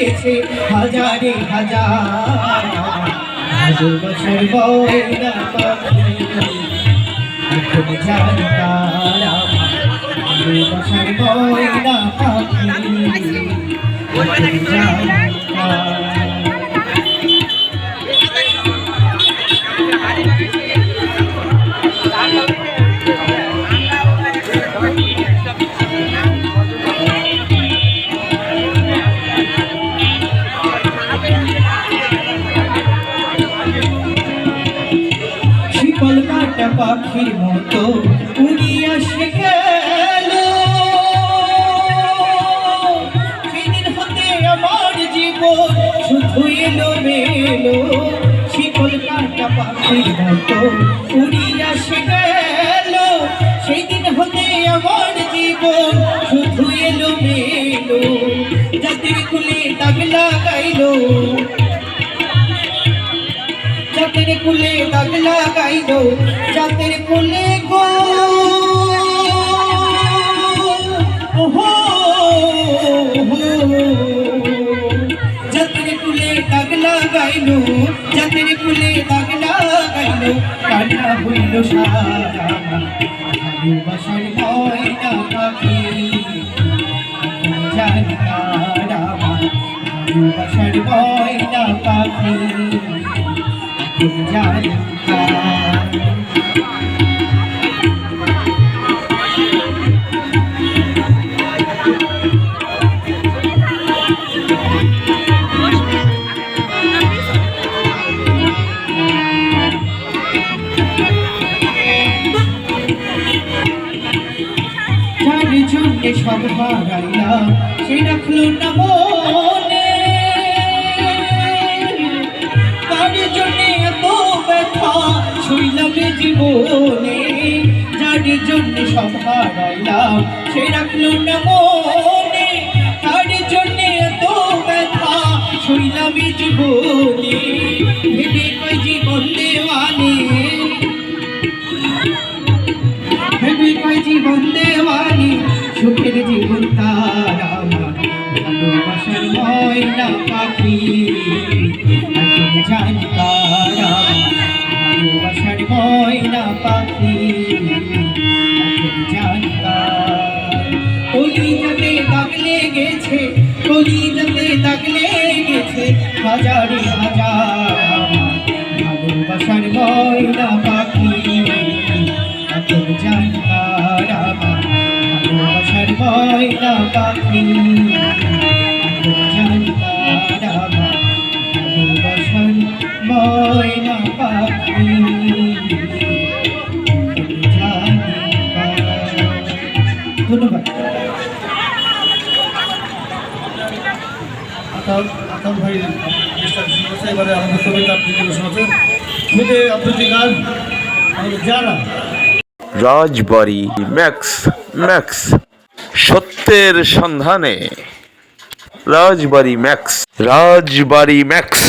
গেছে হাজারে হাজার। ভালোবাসার বয়না পাখি এখন জানি তারা ভালোবাসার বয়না পাখি এখন জানি শিকল কাটা পাখির মতো উড়িয়া হতে আমার জীবন শুধু এলো মেলো শিকল কাটা পাখির মতো উড়িয়া সে গেল। সেদিন হতে আমার মেলো লাগাইলো লাগাইল জাতের কুলে গো। জাতের কুলে দাগ লাগাইল জাতের কুলে দাগ লাগাইল কান্না হইল সারা ভালোবাসার ময়না পাখি। এখন জানি ভালোবাসার ময়না পাখি। জন্য সব হারাইলাম সে রাখল না মনে। তার শুইলাম জীবনে যার জন্য সব হারাইলাম। সে রাখল না মনে, তার জন্য এত ব্যথা। শুইলাম জীবনে কলি যাতে দাগ লেগেছে হাজারে হাজার রাজবাড়ি ম্যাক্স ম্যাক্স সত্যের সন্ধানে। Rajbari max Rajbari max.